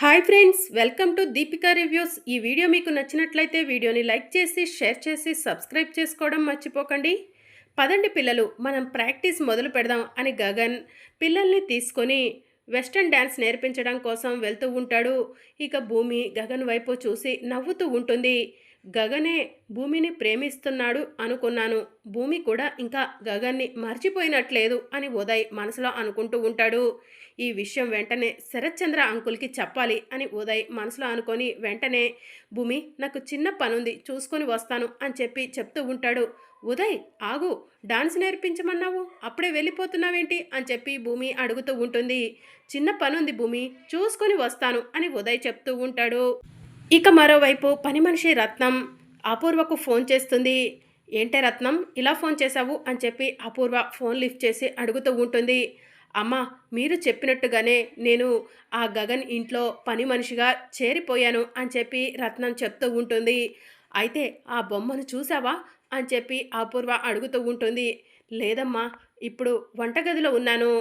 Hi friends welcome to Deepika reviews ఈ video మీకు నచ్చినట్లయితే వీడియోని లైక్ చేసి షేర్ చేసి సబ్స్క్రైబ్ చేసుకోవడం మర్చిపోకండి. పదండి పిల్లలు మనం ప్రాక్టీస్ మొదలు పెడదాం అని గగన్ పిల్లల్ని తీసుకొని వెస్టర్న్ డ్యాన్స్ నేర్పించడం కోసం వెళ్తూ ఉంటాడు. ఇక భూమి గగన్ వైపు చూసి నవ్వుతూ ఉంటుంది. గగనే భూమిని ప్రేమిస్తున్నాడు అనుకున్నాను. భూమి కూడా ఇంకా గగన్ని మర్చిపోయినట్లేదు అని ఉదయ్ మనసులో అనుకుంటూ ఉంటాడు. ఈ విషయం వెంటనే శరత్చంద్ర అంకుల్కి చెప్పాలి అని ఉదయ్ మనసులో అనుకొని వెంటనే భూమి నాకు చిన్న పనుంది చూసుకొని వస్తాను అని చెప్పి చెప్తూ ఉంటాడు. ఉదయ్ ఆగు డాన్స్ నేర్పించమన్నావు? అప్పుడే వెళ్ళిపోతున్నావేంటి? అని చెప్పి భూమి అడుగుతూ ఉంటుంది. చిన్న పనుంది భూమి చూసుకొని వస్తాను అని ఉదయ్ చెప్తూ ఉంటాడు. ఇక మరోవైపు పని మనిషి రత్నం అపూర్వకు ఫోన్ చేస్తుంది. ఏంటే రత్నం ఇలా ఫోన్ చేశావు? అని చెప్పి అపూర్వ ఫోన్ లిఫ్ట్ చేసి అడుగుతూ ఉంటుంది. అమ్మ మీరు చెప్పినట్టుగానే నేను ఆ గగన్ ఇంట్లో పని మనిషిగా చేరిపోయాను అని చెప్పి రత్నం చెప్తూ ఉంటుంది. అయితే ఆ బొమ్మను చూసావా అని చెప్పి అపూర్వ అడుగుతూ ఉంటుంది. లేదమ్మా ఇప్పుడు వంటగదిలో ఉన్నాను.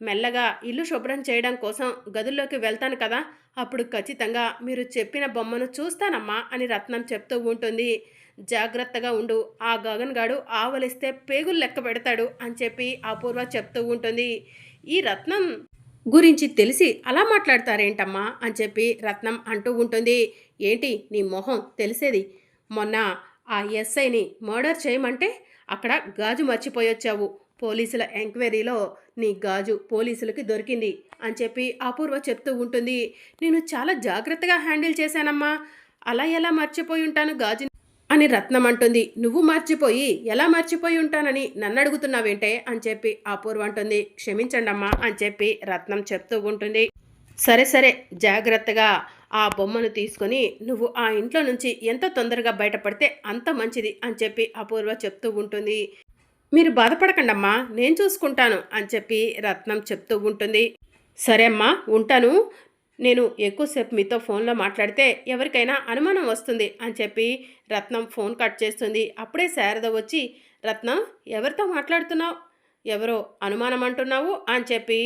మెల్లగా ఇల్లు శుభ్రం చేయడం కోసం గదుల్లోకి వెళ్తాను కదా అప్పుడు ఖచ్చితంగా మీరు చెప్పిన బొమ్మను చూస్తానమ్మా అని రత్నం చెప్తూ ఉంటుంది. జాగ్రత్తగా ఉండు ఆ గగన్ గాడు ఆవలిస్తే పేగులు లెక్క పెడతాడు అని చెప్పి అపూర్వ చెప్తూ ఉంటుంది. ఈ రత్నం గురించి తెలిసి అలా మాట్లాడతారేంటమ్మా అని చెప్పి రత్నం అంటూ ఉంటుంది. ఏంటి నీ మొహం తెలిసేది? మొన్న ఆ ఎస్ఐని మర్డర్ చేయమంటే అక్కడ గాజు మర్చిపోయొచ్చావు. పోలీసుల ఎంక్వైరీలో నీ గాజు పోలీసులకి దొరికింది అని చెప్పి అపూర్వ చెప్తూ ఉంటుంది. నేను చాలా జాగ్రత్తగా హ్యాండిల్ చేశానమ్మా. అలా ఎలా మర్చిపోయి ఉంటాను గాజు? అని రత్నం అంటుంది. నువ్వు మర్చిపోయి ఎలా మర్చిపోయి ఉంటానని నన్ను అడుగుతున్నావేంటే అని చెప్పి అపూర్వ అంటుంది. క్షమించండమ్మా అని చెప్పి రత్నం చెప్తూ ఉంటుంది. సరే సరే జాగ్రత్తగా ఆ బొమ్మను తీసుకొని నువ్వు ఆ ఇంట్లో నుంచి ఎంత తొందరగా బయటపడితే అంత మంచిది అని చెప్పి అపూర్వ చెప్తూ ఉంటుంది. మీరు బాధపడకండమ్మా నేను చూసుకుంటాను అని చెప్పి రత్నం చెప్తూ ఉంటుంది. సరే అమ్మా ఉంటాను. నేను ఎక్కువసేపు మీతో ఫోన్లో మాట్లాడితే ఎవరికైనా అనుమానం వస్తుంది అని చెప్పి రత్నం ఫోన్ కట్ చేస్తుంది. అప్పుడే శారద వచ్చి రత్నం ఎవరితో మాట్లాడుతున్నావు? ఎవరో అనుమానం అంటున్నావు అని చెప్పి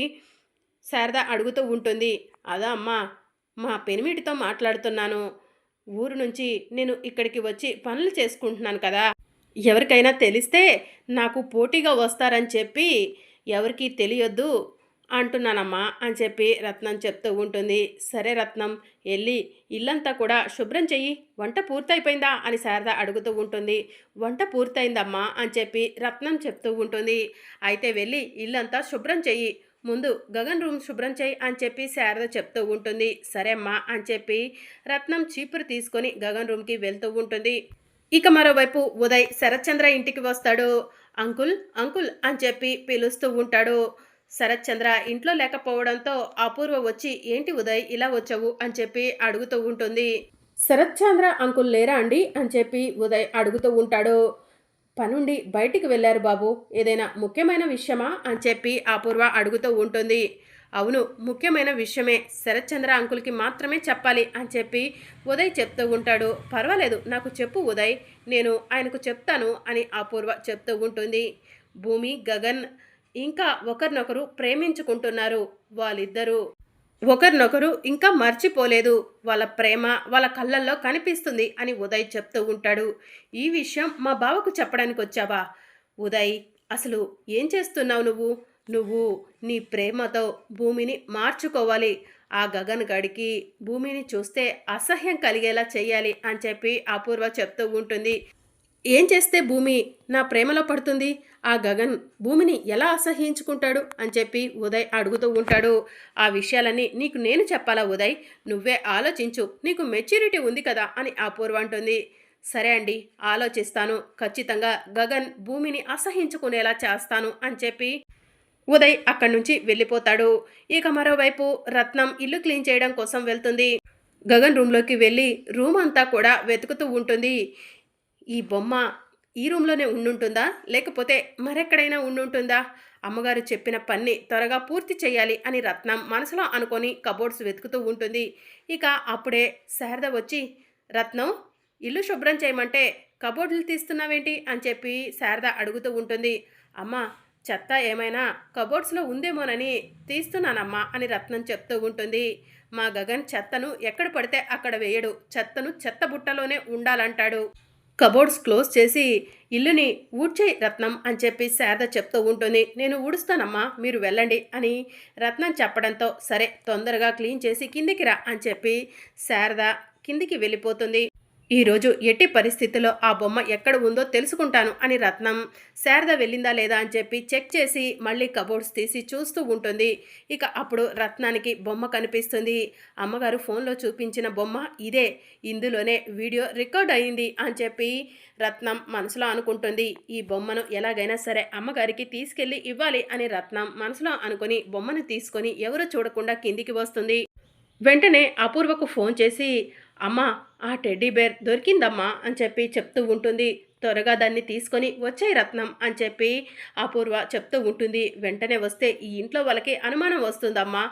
శారద అడుగుతూ ఉంటుంది. అదా అమ్మా మా పెనిమిటితో మాట్లాడుతున్నాను. ఊరు నుంచి నేను ఇక్కడికి వచ్చి పనులు చేసుకుంటున్నాను కదా. ఎవరికైనా తెలిస్తే నాకు పోటీగా వస్తారని చెప్పి ఎవరికి తెలియొద్దు అంటున్నానమ్మా అని చెప్పి రత్నం చెప్తూ ఉంటుంది. సరే రత్నం వెళ్ళి ఇల్లంతా కూడా శుభ్రం చెయ్యి వంట పూర్తయిపోయిందా అని శారద అడుగుతూ ఉంటుంది. వంట పూర్తయిందమ్మా అని చెప్పి రత్నం చెప్తూ ఉంటుంది. అయితే వెళ్ళి ఇల్లంతా శుభ్రం చెయ్యి ముందు గగన్ రూమ్ శుభ్రం చేయి అని చెప్పి శారద చెప్తూ ఉంటుంది. సరే అమ్మా అని చెప్పి రత్నం చీపురు తీసుకొని గగన్ రూమ్కి వెళ్తూ ఉంటుంది. ఇక మరోవైపు ఉదయ్ శరత్చంద్ర ఇంటికి వస్తాడు. అంకుల్ అంకుల్ అని చెప్పి పిలుస్తూ ఉంటాడు. శరత్చంద్ర ఇంట్లో లేకపోవడంతో అపూర్వ వచ్చి ఏంటి ఉదయ్ ఇలా వచ్చావు? అని చెప్పి అడుగుతూ ఉంటుంది. శరత్చంద్ర అంకుల్ లేరా అండి? అని చెప్పి ఉదయ్ అడుగుతూ ఉంటాడు. పనుండి బయటికి వెళ్ళారు బాబు. ఏదైనా ముఖ్యమైన విషయమా? అని చెప్పి అపూర్వ అడుగుతూ ఉంటుంది. అవును ముఖ్యమైన విషయమే శరత్చంద్ర అంకుల్కి మాత్రమే చెప్పాలి అని చెప్పి ఉదయ్ చెప్తూ ఉంటాడు. పర్వాలేదు నాకు చెప్పు ఉదయ్ నేను ఆయనకు చెప్తాను అని అపూర్వ చెప్తూ ఉంటుంది. భూమి గగన్ ఇంకా ఒకరినొకరు ప్రేమించుకుంటున్నారు వాళ్ళిద్దరూ. ఒకరినొకరు ఇంకా మర్చిపోలేదు వాళ్ళ ప్రేమ వాళ్ళ కళ్ళల్లో కనిపిస్తుంది అని ఉదయ్ చెప్తూ ఉంటాడు. ఈ విషయం మా బావకు చెప్పడానికి వచ్చావా ఉదయ్ అసలు ఏం చేస్తున్నావు నువ్వు? నువ్వు నీ ప్రేమతో భూమిని మార్చుకోవాలి. ఆ గగన్ గడికి భూమిని చూస్తే అసహ్యం కలిగేలా చేయాలి అని చెప్పి అపూర్వ చెప్తూ ఉంటుంది. ఏం చేస్తే భూమి నా ప్రేమలో పడుతుంది? ఆ గగన్ భూమిని ఎలా అసహ్యించుకుంటాడు అని చెప్పి ఉదయ్ అడుగుతూ ఉంటాడు. ఆ విషయాలన్నీ నీకు నేను చెప్పాలా ఉదయ్? నువ్వే ఆలోచించు. నీకు మెచ్యూరిటీ ఉంది కదా అని అపూర్వ అంటుంది. సరే అండి ఆలోచిస్తాను. ఖచ్చితంగా గగన్ భూమిని అసహించుకునేలా చేస్తాను అని చెప్పి ఉదయ్ అక్కడి నుంచి వెళ్ళిపోతాడు. ఇక మరోవైపు రత్నం ఇల్లు క్లీన్ చేయడం కోసం వెళ్తుంది. గగన్ రూమ్లోకి వెళ్ళి రూమ్ అంతా కూడా వెతుకుతూ ఉంటుంది. ఈ బొమ్మ ఈ రూమ్లోనే ఉండుంటుందా? లేకపోతే మరెక్కడైనా ఉండుంటుందా? అమ్మగారు చెప్పిన పని త్వరగా పూర్తి చేయాలి అని రత్నం మనసులో అనుకొని కబోర్డ్స్ వెతుకుతూ ఉంటుంది. ఇక అప్పుడే శారద వచ్చి రత్నం ఇల్లు శుభ్రం చేయమంటే కబోర్డులు తీస్తున్నావేంటి? అని చెప్పి శారద అడుగుతూ ఉంటుంది. అమ్మ చెత్త ఏమైనా కబోర్డ్స్లో ఉందేమోనని తీస్తున్నానమ్మా అని రత్నం చెప్తూ ఉంటుంది. మా గగన్ చెత్తను ఎక్కడ పడితే అక్కడ వేయడు. చెత్తను చెత్త బుట్టలోనే ఉండాలంటాడు. కబోర్డ్స్ క్లోజ్ చేసి ఇల్లుని ఊడ్చేయి రత్నం అని చెప్పి శారద చెప్తూ ఉంటుంది. నేను ఊడుస్తానమ్మా మీరు వెళ్ళండి అని రత్నం చెప్పడంతో సరే తొందరగా క్లీన్ చేసి కిందికి రా అని చెప్పి శారద కిందికి వెళ్ళిపోతుంది. ఈరోజు ఎట్టి పరిస్థితుల్లో ఆ బొమ్మ ఎక్కడ ఉందో తెలుసుకుంటాను అని రత్నం. శారద వెళ్ళిందా లేదా అని చెప్పి చెక్ చేసి మళ్ళీ కబోర్డ్స్ తీసి చూస్తూ ఉంటుంది. ఇక అప్పుడు రత్నానికి బొమ్మ కనిపిస్తుంది. అమ్మగారు ఫోన్లో చూపించిన బొమ్మ ఇదే. ఇందులోనే వీడియో రికార్డ్ అయింది అని చెప్పి రత్నం మనసులో అనుకుంటుంది. ఈ బొమ్మను ఎలాగైనా సరే అమ్మగారికి తీసుకెళ్ళి ఇవ్వాలి అని రత్నం మనసులో అనుకుని బొమ్మను తీసుకొని ఎవరు చూడకుండా కిందికి వస్తుంది. వెంటనే అపూర్వకు ఫోన్ చేసి అమ్మా ఆ టెడ్డీ బేర్ దొరికిందమ్మా అని చెప్పి చెప్తూ ఉంటుంది. త్వరగా దాన్ని తీసుకొని వచ్చాయి రత్నం అని చెప్పి అపూర్వ చెప్తూ ఉంటుంది. వెంటనే వస్తే ఈ ఇంట్లో వాళ్ళకి అనుమానం వస్తుందమ్మా.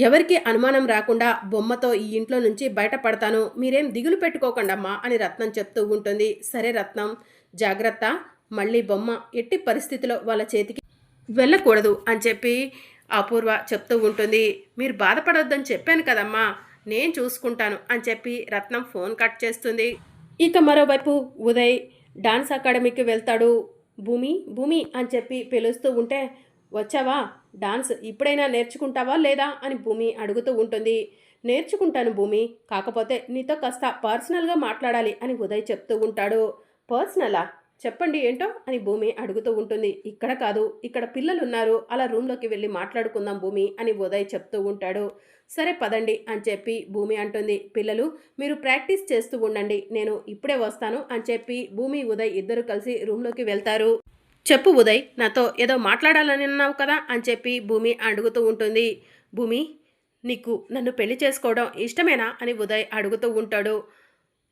ఎవరికి అనుమానం రాకుండా బొమ్మతో ఈ ఇంట్లో నుంచి బయటపడతాను. మీరేం దిగులు పెట్టుకోకండమ్మా అని రత్నం చెప్తూ ఉంటుంది. సరే రత్నం జాగ్రత్త. మళ్ళీ బొమ్మ ఎట్టి పరిస్థితిలో వాళ్ళ చేతికి వెళ్ళకూడదు అని చెప్పి అపూర్వ చెప్తూ ఉంటుంది. మీరు బాధపడొద్దని చెప్పాను కదమ్మా. నేను చూసుకుంటాను అని చెప్పి రత్నం ఫోన్ కట్ చేస్తుంది. ఇక మరోవైపు ఉదయ్ డాన్స్ అకాడమీకి వెళ్తాడు. భూమి భూమి అని చెప్పి పిలుస్తూ ఉంటే వచ్చావా? డాన్స్ ఇప్పుడైనా నేర్చుకుంటావా లేదా? అని భూమి అడుగుతూ ఉంటుంది. నేర్చుకుంటాను భూమి కాకపోతే నీతో కాస్త పర్సనల్గా మాట్లాడాలి అని ఉదయ్ చెప్తూ ఉంటాడు. పర్సనలా చెప్పండి ఏంటో అని భూమి అడుగుతూ ఉంటుంది. ఇక్కడ కాదు ఇక్కడ పిల్లలు ఉన్నారు అలా రూమ్లోకి వెళ్ళి మాట్లాడుకుందాం భూమి అని ఉదయ్ చెప్తూ ఉంటాడు. సరే పదండి అని చెప్పి భూమి అంటుంది. పిల్లలు మీరు ప్రాక్టీస్ చేస్తూ ఉండండి నేను ఇప్పుడే వస్తాను అని చెప్పి భూమి ఉదయ్ ఇద్దరు కలిసి రూమ్లోకి వెళ్తారు. చెప్పు ఉదయ్ నాతో ఏదో మాట్లాడాలని అన్నావు కదా అని చెప్పి భూమి అడుగుతూ ఉంటుంది. భూమి నీకు నన్ను పెళ్ళి చేసుకోవడం ఇష్టమేనా అని ఉదయ్ అడుగుతూ ఉంటాడు.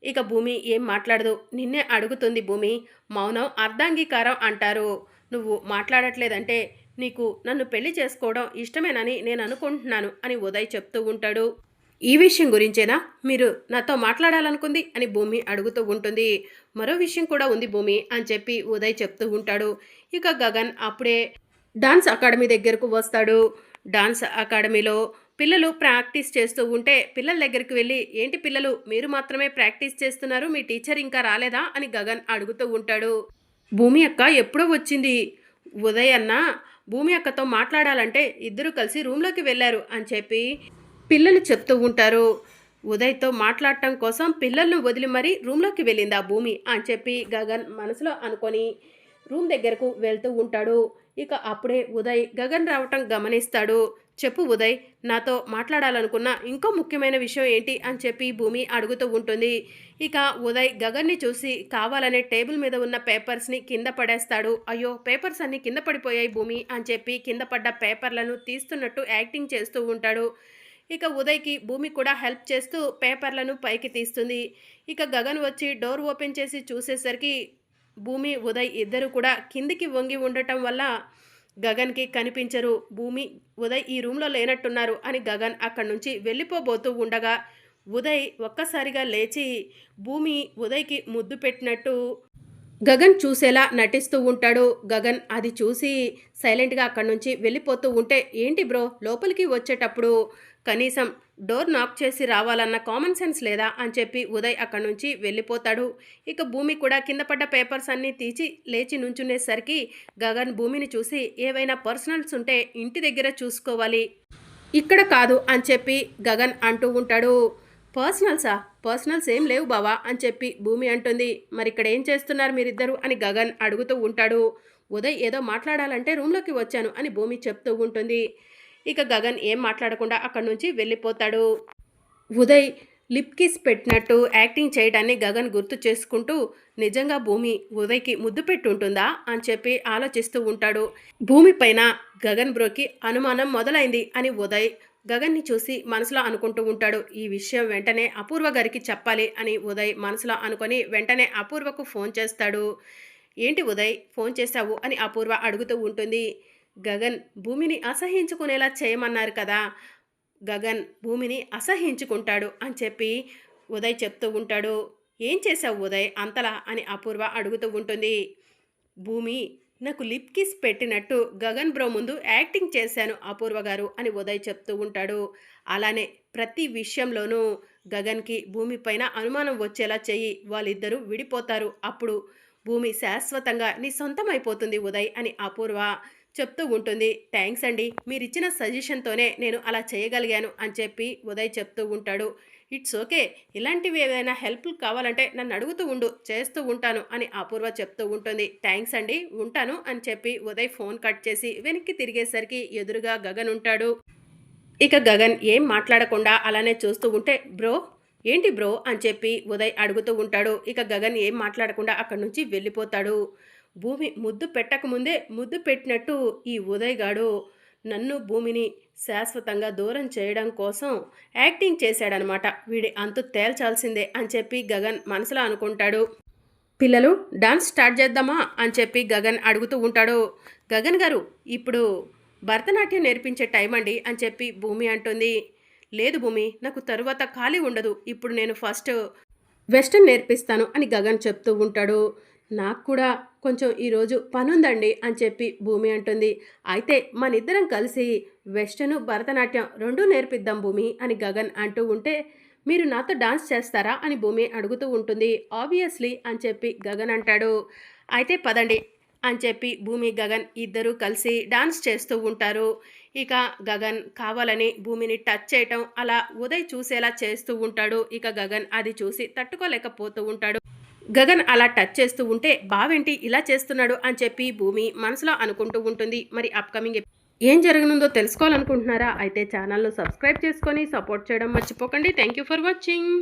ఇక భూమి ఏం మాట్లాడదు. నిన్నే అడుగుతుంది భూమి మౌనం అర్ధాంగీకారం అంటారు. నువ్వు మాట్లాడట్లేదంటే నీకు నన్ను పెళ్ళి చేసుకోవడం ఇష్టమేనని నేను అనుకుంటున్నాను అని ఉదయ్ చెప్తూ ఉంటాడు. ఈ విషయం గురించేనా? మీరు నాతో మాట్లాడాలనుకుంది అని భూమి అడుగుతూ ఉంటుంది. మరో విషయం కూడా ఉంది భూమి అని చెప్పి ఉదయ్ చెప్తూ ఉంటాడు. ఇక గగన్ అప్పుడే డాన్స్ అకాడమీ దగ్గరకు వస్తాడు. డాన్స్ అకాడమీలో పిల్లలు ప్రాక్టీస్ చేస్తూ ఉంటే పిల్లల దగ్గరికి వెళ్ళి ఏంటి పిల్లలు మీరు మాత్రమే ప్రాక్టీస్ చేస్తున్నారు మీ టీచర్ ఇంకా రాలేదా? అని గగన్ అడుగుతూ ఉంటాడు. భూమి అక్క ఎప్పుడో వచ్చింది. ఉదయన్న భూమి అక్కతో మాట్లాడాలంటే ఇద్దరు కలిసి రూమ్లోకి వెళ్ళారు అని చెప్పి పిల్లలు చెప్తూ ఉంటారు. ఉదయ్తో మాట్లాడటం కోసం పిల్లలను వదిలి మరీ రూమ్లోకి వెళ్ళింది ఆ భూమి అని చెప్పి గగన్ మనసులో అనుకొని రూమ్ దగ్గరకు వెళ్తూ ఉంటాడు. ఇక అప్పుడే ఉదయ్ గగన్ రావటం గమనిస్తాడు. చెప్పు ఉదయ్ నాతో మాట్లాడాలనుకున్న ఇంకో ముఖ్యమైన విషయం ఏంటి అని చెప్పి భూమి అడుగుతూ ఉంటుంది. ఇక ఉదయ్ గగన్ని చూసి కావాలనే టేబుల్ మీద ఉన్న పేపర్స్ని కింద పడేస్తాడు. అయ్యో పేపర్స్ అన్ని కింద పడిపోయాయి భూమి అని చెప్పి కింద పడ్డ పేపర్లను తీస్తున్నట్టు యాక్టింగ్ చేస్తూ ఉంటాడు. ఇక ఉదయ్కి భూమి కూడా హెల్ప్ చేస్తూ పేపర్లను పైకి తీస్తుంది. ఇక గగన్ వచ్చి డోర్ ఓపెన్ చేసి చూసేసరికి భూమి ఉదయ్ ఇద్దరు కూడా కిందికి వంగి ఉండటం వల్ల గగన్కి కనిపించరు. భూమి ఉదయ్ ఈ రూమ్లో లేనట్టున్నారు అని గగన్ అక్కడి నుంచి వెళ్ళిపోబోతూ ఉండగా ఉదయ్ ఒక్కసారిగా లేచి భూమి ఉదయ్కి ముద్దు పెట్టినట్టు గగన్ చూసేలా నటిస్తూ ఉంటాడు. గగన్ అది చూసి సైలెంట్గా అక్కడి నుంచి వెళ్ళిపోతూ ఉంటే ఏంటి బ్రో లోపలికి వచ్చేటప్పుడు కనీసం డోర్ నాక్ చేసి రావాలన్న కామన్ సెన్స్ లేదా? అని చెప్పి ఉదయ్ అక్కడి నుంచి వెళ్ళిపోతాడు. ఇక భూమి కూడా కింద పడ్డ పేపర్స్ అన్నీ తీసి లేచి నుంచునేసరికి గగన్ భూమిని చూసి ఏవైనా పర్సనల్స్ ఉంటే ఇంటి దగ్గర చూసుకోవాలి. ఇక్కడ కాదు అని చెప్పి గగన్ అంటూ ఉంటాడు. పర్సనల్సా? పర్సనల్స్ ఏం లేవు బావా అని చెప్పి భూమి అంటుంది. మరి ఇక్కడ ఏం చేస్తున్నారు మీరిద్దరు? అని గగన్ అడుగుతూ ఉంటాడు. ఉదయ్ ఏదో మాట్లాడాలంటే రూమ్లోకి వచ్చాను అని భూమి చెప్తూ ఉంటుంది. ఇక గగన్ ఏం మాట్లాడకుండా అక్కడి నుంచి వెళ్ళిపోతాడు. ఉదయ్ లిప్ కిస్ పెట్టినట్టు యాక్టింగ్ చేయడాన్ని గగన్ గుర్తు చేసుకుంటూ నిజంగా భూమి ఉదయ్కి ముద్దు పెట్టుంటుందా అని చెప్పి ఆలోచిస్తూ ఉంటాడు. భూమి పైన గగన్ బ్రోకి అనుమానం మొదలైంది అని ఉదయ్ గగన్ని చూసి మనసులో అనుకుంటూ ఉంటాడు ఈ విషయం వెంటనే అపూర్వ గారికి చెప్పాలి అని ఉదయ్ మనసులో అనుకొని వెంటనే అపూర్వకు ఫోన్ చేస్తాడు. ఏంటి ఉదయ్ ఫోన్ చేశావు? అని అపూర్వ అడుగుతూ ఉంటుంది. గగన్ భూమిని అసహించుకునేలా చేయమన్నారు కదా గగన్ భూమిని అసహించుకుంటాడు అని చెప్పి ఉదయ్ చెప్తూ ఉంటాడు. ఏం చేశావు ఉదయ్ అంతలా? అని అపూర్వ అడుగుతూ ఉంటుంది. భూమి నాకు లిప్ కిస్ పెట్టినట్టు గగన్ బ్రో ముందు యాక్టింగ్ చేశాను అపూర్వ గారు అని ఉదయ్ చెప్తూ ఉంటాడు. అలానే ప్రతి విషయంలోనూ గగన్కి భూమి పైన అనుమానం వచ్చేలా చేయి వాళ్ళిద్దరూ విడిపోతారు. అప్పుడు భూమి శాశ్వతంగా నీ సొంతం అయిపోతుంది ఉదయ్ అని అపూర్వ చెప్తూ ఉంటుంది. థ్యాంక్స్ అండి మీరిచ్చిన సజెషన్తోనే నేను అలా చేయగలిగాను అని చెప్పి ఉదయ్ చెప్తూ ఉంటాడు. It's okay. ఇలాంటివి ఏదైనా హెల్ప్ కావాలంటే నన్ను అడుగుతూ ఉండు చేస్తూ ఉంటాను అని అపూర్వ చెప్తూ ఉంటుంది. థ్యాంక్స్ అండి ఉంటాను అని చెప్పి ఉదయ్ ఫోన్ కట్ చేసి వెనక్కి తిరిగేసరికి ఎదురుగా గగన్ ఉంటాడు. ఇక గగన్ ఏం మాట్లాడకుండా అలానే చూస్తూ ఉంటే బ్రో ఏంటి బ్రో? అని చెప్పి ఉదయ్ అడుగుతూ ఉంటాడు. ఇక గగన్ ఏం మాట్లాడకుండా అక్కడి నుంచి వెళ్ళిపోతాడు. భూమి ముద్దు పెట్టకముందే ముద్దు పెట్టినట్టు ఈ ఉదయ్ గాడు నన్ను భూమిని శాశ్వతంగా దూరం చేయడం కోసం యాక్టింగ్ చేశాడనమాట. వీడి అంతు తేల్చాల్సిందే అని చెప్పి గగన్ మనసులో అనుకుంటాడు. పిల్లలు డాన్స్ స్టార్ట్ చేద్దామా అని చెప్పి గగన్ అడుగుతూ ఉంటాడు. గగన్ గారు ఇప్పుడు భరతనాట్యం నేర్పించే టైం అండి అని చెప్పి భూమి అంటుంది. లేదు భూమి నాకు తరువాత ఖాళీ ఉండదు. ఇప్పుడు నేను ఫస్ట్ వెస్టర్న్ నేర్పిస్తాను అని గగన్ చెప్తూ ఉంటాడు. నాకు కూడా కొంచెం ఈరోజు పనుందండి అని చెప్పి భూమి అంటుంది. అయితే మన ఇద్దరం కలిసి వెస్టర్ను భరతనాట్యం రెండూ నేర్పిద్దాం భూమి అని గగన్ అంటూ ఉంటే మీరు నాతో డాన్స్ చేస్తారా అని భూమి అడుగుతూ ఉంటుంది. ఆబ్వియస్లీ అని చెప్పి గగన్ అంటాడు. అయితే పదండి అని చెప్పి భూమి గగన్ ఇద్దరూ కలిసి డాన్స్ చేస్తూ ఉంటారు. ఇక గగన్ కావాలని భూమిని టచ్ చేయటం అలా ఉదయ్ చూసేలా చేస్తూ ఉంటాడు. ఇక గగన్ అది చూసి తట్టుకోలేకపోతూ ఉంటాడు. గగన్ అలా టచ్ చేస్తూ ఉంటే బావేంటి ఇలా చేస్తున్నాడు? అని చెప్పి భూమి మనసులో అనుకుంటూ ఉంటుంది. మరి అప్కమింగ్ ఏం జరగనుందో తెలుసుకోవాలనుకుంటున్నారా? అయితే ఛానల్ను సబ్స్క్రైబ్ చేసుకొని సపోర్ట్ చేయడం మర్చిపోకండి. Thank you for watching